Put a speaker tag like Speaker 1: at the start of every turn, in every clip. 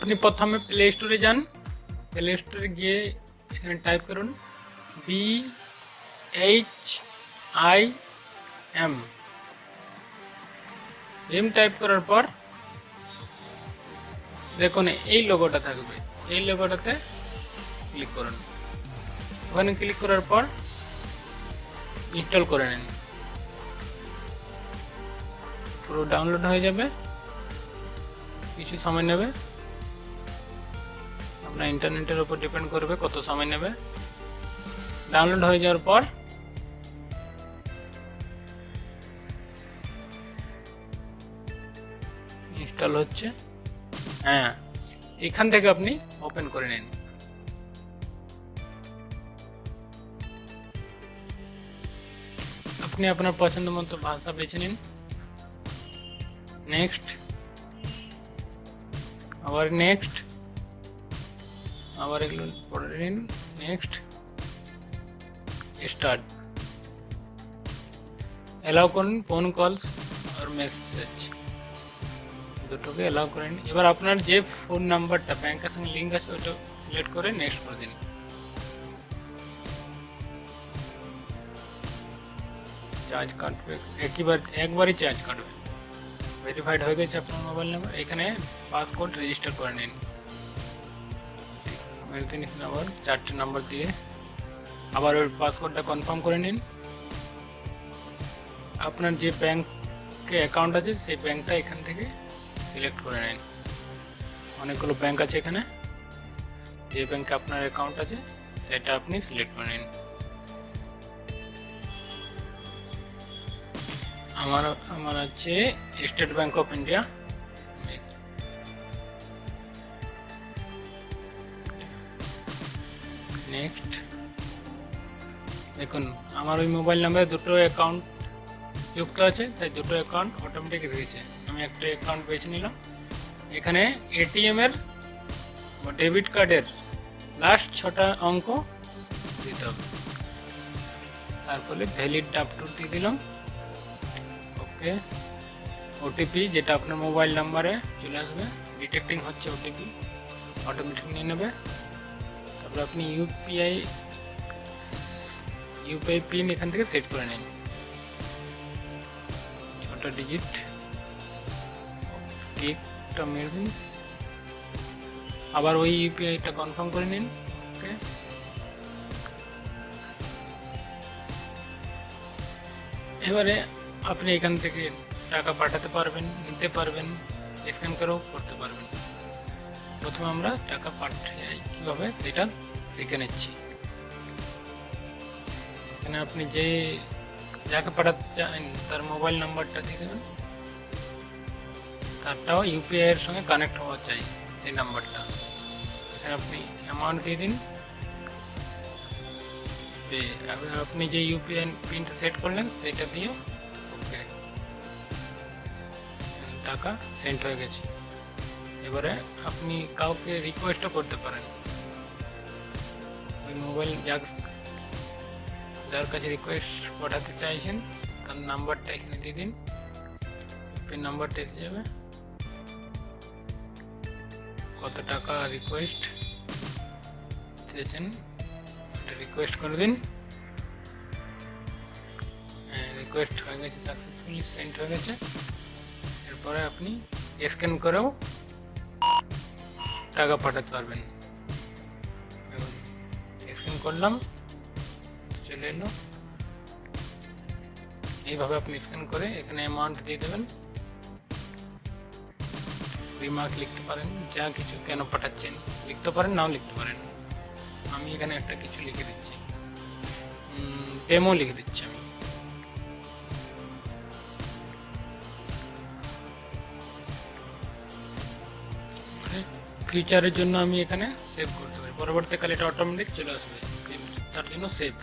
Speaker 1: আপনি প্রথমে প্লে স্টোরে যান। প্লে স্টোরে গিয়ে এখানে টাইপ করুন B H I M M type করার পর দেখুন, এই লোগোটা থাকবে। এই লোগোটাতে ক্লিক করুন। ওখানে ক্লিক করার পর ইনস্টল করে নিন। পুরো ডাউনলোড হয়ে যাবে। কিছু সময় নেবে। আপনার ইন্টারনেটের উপর ডিপেন্ড করবে কত সময় নেবে। ডাউনলোড হয়ে যাওয়ার পর ইনস্টল হচ্ছে। হ্যাঁ এখান থেকে আপনি ওপেন করে নিন। আপনি আপনার পছন্দ মতো ভাষা বেছে নিন। নেক্সট, আবার নেক্সট। আবার এগুলো পড়ে নিন। নেক্সট স্টার্ট অ্যালাউ করুন ফোন কলস আর মেসেজ দুটোকে অ্যালাউ করে নিন। এবার আপনার যে ফোন নাম্বারটা ব্যাংকের সঙ্গে লিঙ্ক আছে ওটা সিলেক্ট করে নেক্সট করে দিন। চার্জ কাটবে। একবার একবারই চার্জ কাটবে। ভেরিফাইড হয়ে গেছে আপনার মোবাইল নাম্বার এখানে পাসকোড রেজিস্টার করে নিন। নিন আবার চারটে নাম্বার দিয়ে। আবার ওই পাসওয়ার্ডটা কনফার্ম করে নিন। আপনার যে ব্যাংকে অ্যাকাউন্ট আছে, সেই ব্যাংকটা এখান থেকে সিলেক্ট করে নিন। অনেকগুলো ব্যাংক আছে এখানে। যে ব্যাংকে আপনার অ্যাকাউন্ট আছে, সেটা আপনি সিলেক্ট করে নিন। আমার আমার আছে State Bank of India next. দেখুন, আমার ওই মোবাইল নাম্বারে দুটো অ্যাকাউন্ট যুক্ত আছে, তাই দুটো অ্যাকাউন্ট অটোমেটিক রয়েছে। আমি একটা অ্যাকাউন্ট বেছে নিলাম। এখানে এটিএম এর বা ডেবিট কার্ডের লাস্ট ছটা অঙ্ক দিতে হবে। তারপরে ভ্যালিড ডাপটুর দিয়ে দিলাম। ওকে। ওটিপি যেটা আপনার মোবাইল নাম্বারে চলে আসবে। ডিটেক্টিং হচ্ছে ওটিপি অটোমেটিক নিয়ে নেবে। তারপরে আপনি ইউপিআই ইউপিআই পিন এখান থেকে সেট করে নিন। ছটা ডিজিট টিকটা মেরবেন আবার ওই ইউপিআইটা কনফার্ম করে নিন, ওকে? এবারে আপনি এখান থেকে টাকা পাঠাতে পারবেন, নিতে পারবেন, স্ক্যান করেও করতে পারবেন। প্রথমে আমরা টাকা পাঠাই কীভাবে সেটা শিখে নিচ্ছি। এখানে আপনি যে যাকে পাঠাতে চান, তার মোবাইল নাম্বারটা দিয়ে দেবেন। তারটাও ইউপিআই এর সঙ্গে কানেক্ট হওয়া চাই, সেই নাম্বারটা। এখানে আপনি অ্যামাউন্ট দিয়ে দিন। আপনি যে ইউপিআই পিনটা সেট করলেন, সেটা দিয়ে ওকে টাকা সেন্ড হয়ে গেছে। এবারে আপনি কাউকে রিকোয়েস্টও করতে পারেন। ওই মোবাইল যার যার কাছে রিকোয়েস্ট পাঠাতে চাইছেন, তার নাম্বারটা এখানে দিয়ে দিন। পিন নাম্বারটা এসে যাবে। কত টাকা রিকোয়েস্ট চেয়েছেন রিকোয়েস্ট করে দিন। রিকোয়েস্ট হয়ে গেছে সাকসেসফুলি সেন্ড হয়ে গেছে। এরপরে আপনি স্ক্যান করেও টাকা পাঠাতে পারবেন। স্ক্যান করলাম, চলে এলো। এইভাবে আপনি স্ক্যান করে এখানে অ্যামাউন্ট দিয়ে দেবেন। রিমার্ক লিখতে পারেন, যা কিছু কেন পাঠাচ্ছেন লিখতে পারেন, নাও লিখতে পারেন। আমি এখানে একটা কিছু লিখে দিচ্ছি। ডেমো লিখে দিচ্ছি আমি। ফিউচারের জন্য আমি এখানে সেভ করতে পারি। পরবর্তীকালে এটা অটোমেটিক চলে আসবে। তার জন্য সেভ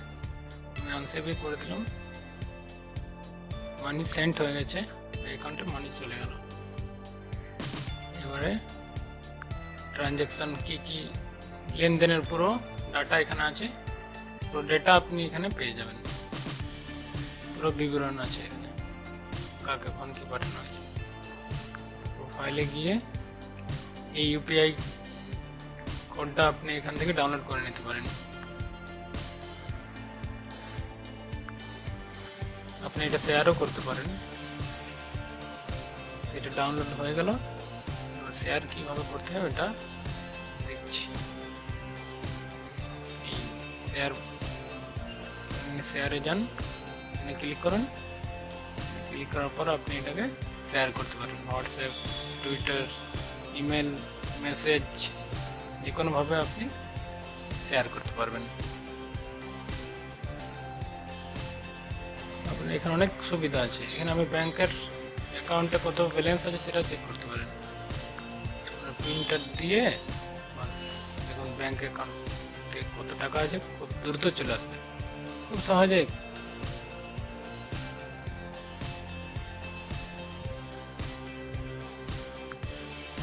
Speaker 1: আমি আনসেভই করে দিলাম। মানি সেন্ট হয়ে গেছে। অ্যাকাউন্টে মানি চলে গেল। এবারে ট্রানজ্যাকশান কি কি লেনদেনের পুরো ডাটা এখানে আছে। পুরো ডেটা আপনি এখানে পেয়ে যাবেন। পুরো বিবরণ আছে এখানে। কাকে ফোন কি পাঠানো হয়েছে। প্রোফাইলে গিয়ে এই ইউপিআই কোডটা আপনি এখান থেকে ডাউনলোড করে নিতে পারেন। আপনি এটা শেয়ারও করতে পারেন। এটা ডাউনলোড হয়ে গেল। শেয়ার কীভাবে করতে হবে এটা দেখছি। শেয়ার শেয়ারে যান, এখানে ক্লিক করুন। ক্লিক করার পর আপনি এটাকে শেয়ার করতে পারেন। হোয়াটসঅ্যাপ টুইটার ইমেল মেসেজ যে কোনোভাবে আপনি শেয়ার করতে পারবেন। আপনার এখানে অনেক সুবিধা আছে। এখানে আমি ব্যাংকের অ্যাকাউন্টে কত ব্যালেন্স আছে সেটা চেক করতে পারেন। আপনার প্রিন্টার দিয়ে বাস, দেখুন ব্যাংক অ্যাকাউন্টে কত টাকা আছে, খুব দ্রুত চলে আসবে। খুব সহজে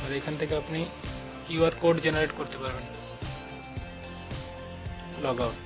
Speaker 1: আর এখান থেকে আপনি কিউআর কোড জেনারেট করতে পারবেন লগ আউট